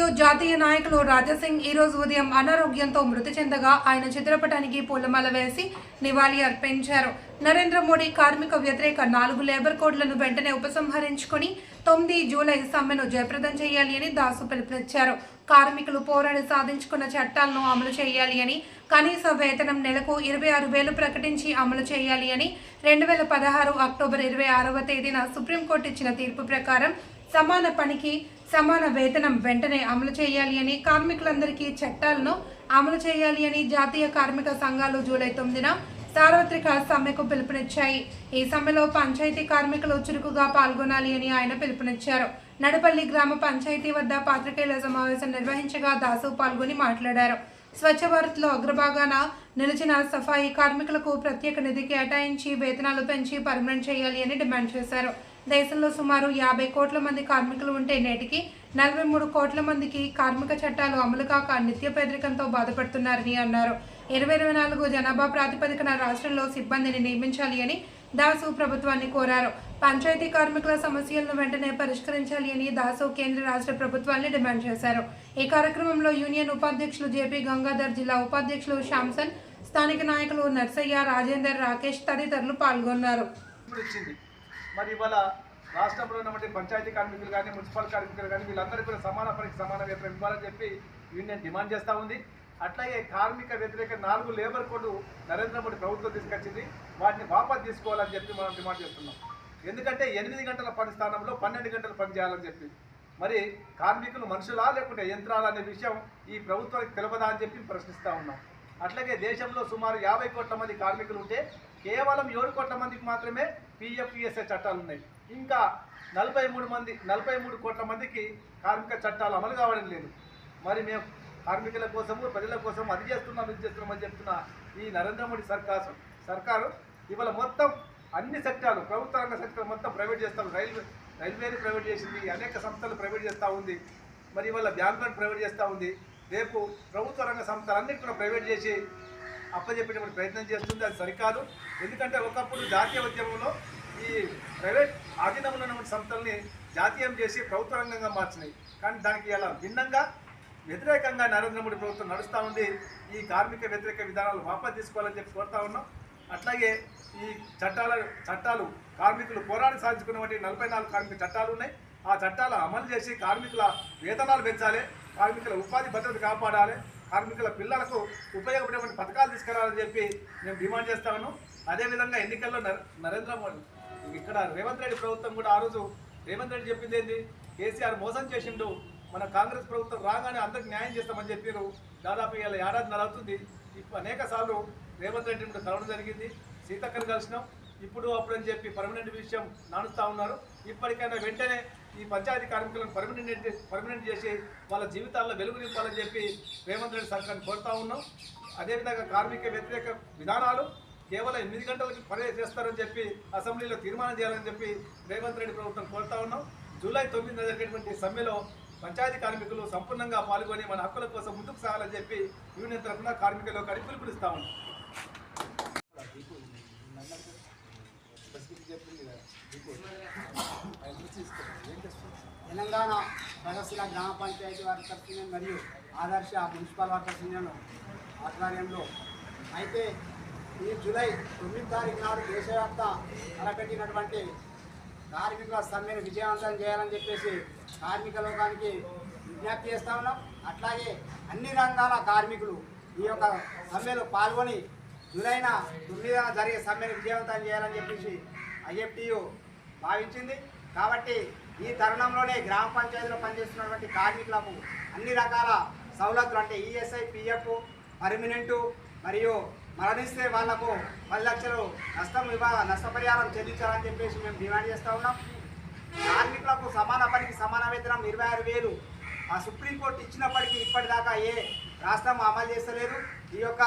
మరియు జాతీయ నాయకులు రాజాసింగ్ ఈ రోజు ఉదయం అనారోగ్యంతో మృతి చెందగా ఆయన చిత్రపటానికి పూలమాల వేసి నివాళి అర్పించారు. నరేంద్ర మోడీ కార్మిక వ్యతిరేక నాలుగు లేబర్ కోడ్లను వెంటనే ఉపసంహరించుకొని తొమ్మిది జూలై సమ్మెను జయప్రదం చేయాలి అని దాసు పిలుపునిచ్చారు. కార్మికులు పోరాడి సాధించుకున్న చట్టాలను అమలు చేయాలి అని కనీస వేతనం నెలకు ఇరవై ఆరు వేలు ప్రకటించి అమలు చేయాలి అని రెండు వేల పదహారు అక్టోబర్ ఇరవై ఆరవ తేదీన సుప్రీంకోర్టు ఇచ్చిన తీర్పు ప్రకారం సమాన పనికి సమాన వేతనం వెంటనే అమలు చేయాలి అని కార్మికులందరికీ చట్టాలను అమలు చేయాలి అని జాతీయ కార్మిక సంఘాలు జూలై తొమ్మిదిన సార్వత్రిక సమ్మెకు పిలుపునిచ్చాయి. ఈ సమ్మెలో పంచాయతీ కార్మికులు చురుకుగా పాల్గొనాలి అని ఆయన పిలుపునిచ్చారు. నడపల్లి గ్రామ పంచాయతీ వద్ద పాత్రికేయుల సమావేశం నిర్వహించగా దాసు పాల్గొని మాట్లాడారు. స్వచ్ఛ భారత్లో అగ్రభాగాన నిలిచిన సఫాయి కార్మికులకు ప్రత్యేక నిధి కేటాయించి వేతనాలు పెంచి పర్మనెంట్ చేయాలి అని డిమాండ్ చేశారు. దేశంలో సుమారు యాభై కోట్ల మంది కార్మికులు ఉంటే నేటికి నలభై మూడు కోట్ల మందికి కార్మిక చట్టాలు అమలు కాక నిత్య పేదరికంతో బాధపడుతున్నారని అన్నారు. ఇరవై ఇరవై నాలుగు జనాభా ప్రాతిపదికన రాష్ట్రంలో సిబ్బందిని నియమించాలి అని దాసు ప్రభుత్వాన్ని కోరారు. పంచాయతీ కార్మికుల సమస్యలను వెంటనే పరిష్కరించాలి అని దాసు కేంద్ర రాష్ట్ర ప్రభుత్వాన్ని డిమాండ్ చేశారు. ఈ కార్యక్రమంలో యూనియన్ ఉపాధ్యక్షులు జేపీ గంగాధర్ జిల్లా ఉపాధ్యక్షులు శాంసన్ స్థానిక నాయకులు నర్సయ్య రాజేందర్ రాకేష్ తదితరులు పాల్గొన్నారు. మరి ఇవాళ రాష్ట్రంలో ఉన్నటువంటి పంచాయతీ కార్మికులు కానీ మున్సిపల్ కార్మికులు కానీ వీళ్ళందరికీ కూడా సమాన పనికి సమాన వేతనం ఇవ్వాలని చెప్పి యూనియన్ డిమాండ్ చేస్తూ ఉంది. అట్లాగే కార్మిక వ్యతిరేక నాలుగు లేబర్ కోడ్లు నరేంద్ర మోడీ ప్రభుత్వం తీసుకొచ్చింది. వాటిని వాపస్ తీసుకోవాలని చెప్పి మనం డిమాండ్ చేస్తున్నాం. ఎందుకంటే ఎనిమిది గంటల పని స్థానంలో పన్నెండు గంటలు పని చేయాలని చెప్పి. మరి కార్మికులు మనుషులా లేకుంటే యంత్రాలు అనే విషయం ఈ ప్రభుత్వానికి తెలపదా అని చెప్పి ప్రశ్నిస్తూ ఉన్నాం. అట్లాగే దేశంలో సుమారు యాభై కోట్ల మంది కార్మికులు ఉంటే కేవలం ఏడు కోట్ల మందికి మాత్రమే పిఎఫ్పిఎస్ఏ చట్టాలు ఉన్నాయి ఇంకా నలభై మూడు మంది నలభై మూడు కోట్ల మందికి కార్మిక చట్టాలు అమలు కావడం లేదు. మరి మేము కార్మికుల కోసము ప్రజల కోసం అది చేస్తున్నాం ఇది చేస్తున్నామని చెప్తున్న ఈ నరేంద్ర మోడీ సర్కారు సర్కారు ఇవాళ మొత్తం అన్ని సెక్టార్లు ప్రభుత్వ రంగ సెక్టర్ మొత్తం ప్రైవేట్ చేస్తారు రైల్వే రైల్వేని ప్రైవేట్ చేసింది అనేక సంస్థలు ప్రైవేట్ చేస్తూ ఉంది. మరి ఇవాళ బ్యాంకులను ప్రైవేట్ చేస్తూ ఉంది. రేపు ప్రభుత్వ రంగ సంస్థలన్నింటి కూడా ప్రైవేట్ చేసి అప్పచెప్పేటువంటి ప్రయత్నం చేస్తుంది అది సరికాదు. ఎందుకంటే ఒకప్పుడు జాతీయ ఉద్యమంలో ఈ ప్రైవేట్ ఆధీనంలో ఉన్నటువంటి సంస్థల్ని జాతీయం చేసి ప్రభుత్వ రంగంగా మార్చినాయి. కానీ దానికి ఇలా భిన్నంగా వ్యతిరేకంగా నరేంద్ర మోడీ ప్రభుత్వం నడుస్తూ ఉంది. ఈ కార్మిక వ్యతిరేక విధానాలు వాపసు తీసుకోవాలని చెప్పి కోరుతా ఉన్నాం. అట్లాగే ఈ చట్టాల చట్టాలు కార్మికులు పోరాడి సాధించుకున్నటువంటి నలభై నాలుగు కార్మిక చట్టాలు ఉన్నాయి. ఆ చట్టాలు అమలు చేసి కార్మికుల వేతనాలు పెంచాలి కార్మికుల ఉపాధి భద్రత కాపాడాలి కార్మికుల పిల్లలకు ఉపయోగపడేటువంటి పథకాలు తీసుకురావాలని చెప్పి మేము డిమాండ్ చేస్తాను అదేవిధంగా ఎన్నికల్లో నరేంద్ర మోడీ ఇక్కడ రేవంత్ రెడ్డి ప్రభుత్వం కూడా ఆ రోజు రేవంత్ రెడ్డి చెప్పింది ఏంది? కేసీఆర్ మోసం చేసిండు మన కాంగ్రెస్ ప్రభుత్వం రాగానే అందరికి న్యాయం చేస్తామని చెప్పారు దాదాపు ఇలా ఏడాది అవుతుంది. ఇప్పుడు అనేక సార్లు రేవంత్ రెడ్డిని కూడా కలవడం జరిగింది. సీతక్కని కలిసినాం. ఇప్పుడు అప్పుడు అని చెప్పి పర్మనెంట్ విషయం నానుస్తూ ఉన్నారు. ఇప్పటికైనా వెంటనే ఈ పంచాయతీ కార్మికులను పర్మనెంట్ పర్మనెంట్ చేసి వాళ్ళ జీవితాల్లో వెలుగు నింపాలని చెప్పి రేవంత్ రెడ్డి సర్కార్ని కోరుతా ఉన్నాం. అదేవిధంగా కార్మిక వ్యతిరేక విధానాలు కేవలం ఎనిమిది గంటలకి పని చేస్తారని చెప్పి అసెంబ్లీలో తీర్మానం చేయాలని చెప్పి రేవంత్ రెడ్డి ప్రభుత్వం కోరుతా ఉన్నాం. జూలై తొమ్మిదిన జరిగేటువంటి సమ్మెలో పంచాయతీ కార్మికులు సంపూర్ణంగా పాల్గొని మన హక్కుల కోసం ముందుకు సాగాలని చెప్పి యూనియన్ తరఫున కార్మికులు కలిపి పిలుపునిస్తా ఉన్నాం. తెలంగాణ ప్రగతిశీల గ్రామ పంచాయతీ వర్కర్స్ యూనియన్ మరియు ఆదర్శ మున్సిపల్ వర్కర్స్ యూనియన్ ఆధ్వర్యంలో. అయితే ఈ జూలై తొమ్మిది తారీఖు నాడు దేశవ్యాప్త తలపెట్టినటువంటి కార్మికుల సమ్మెను విజయవంతం చేయాలని చెప్పేసి కార్మిక లోకానికి విజ్ఞప్తి చేస్తా ఉన్నాం. అట్లాగే అన్ని రంగాల కార్మికులు ఈ యొక్క సమ్మెలో పాల్గొని జూలైన తొమ్మిదిన జరిగే సమ్మెను విజయవంతం చేయాలని చెప్పేసి ఐఎఫ్టియు భావించింది. కాబట్టి ఈ తరుణంలోనే గ్రామ పంచాయతీలో పనిచేస్తున్నటువంటి కార్మికులకు అన్ని రకాల సవలతులు అంటే ఈఎస్ఐ పిఎఫ్ పర్మినెంటు మరియు మరణిస్తే వాళ్ళకు పది లక్షలు నష్టం ఇవ్వ నష్టపరిహారం చెల్లించాలని చెప్పేసి మేము డిమాండ్ చేస్తూ ఉన్నాం. కార్మికులకు సమాన పనికి సమాన వేతనం ఇరవై ఆరు వేలు ఆ సుప్రీంకోర్టు ఇచ్చినప్పటికీ ఇప్పటిదాకా ఏ రాష్ట్రం అమలు చేస్తలేదు. ఈ యొక్క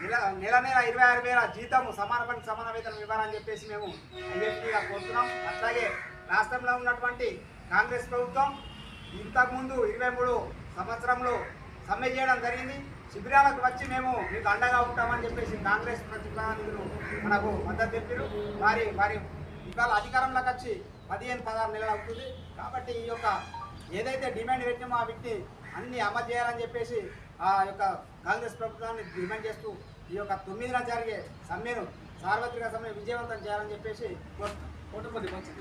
నెల నెల నెల ఇరవై ఆరు వేల జీతము సమాన పనికి సమాన వేతనం ఇవ్వాలని చెప్పేసి మేము ఐఎఫ్టీగా కోరుతున్నాం. అట్లాగే రాష్ట్రంలో ఉన్నటువంటి కాంగ్రెస్ ప్రభుత్వం ఇంతకుముందు ఇరవై మూడు సంవత్సరంలో సమ్మె చేయడం జరిగింది. శిబిరాలకు వచ్చి మేము మీకు అండగా ఉంటామని చెప్పేసి కాంగ్రెస్ ప్రతినిధులు మనకు మద్దతు తెలిపారు వారి వారి ఇవాళ అధికారంలోకి వచ్చి పదిహేను పదహారు నెలలు అవుతుంది. కాబట్టి ఈ యొక్క ఏదైతే డిమాండ్ పెట్టినామో ఆ వీటిని అన్ని అమలు చేయాలని చెప్పేసి ఆ యొక్క కాంగ్రెస్ ప్రభుత్వాన్ని డిమాండ్ చేస్తూ ఈ యొక్క తొమ్మిదిన జరిగే సమ్మెను సార్వత్రిక సమ్మె విజయవంతం చేయాలని చెప్పేసి కోరుతున్నాం. మంచిది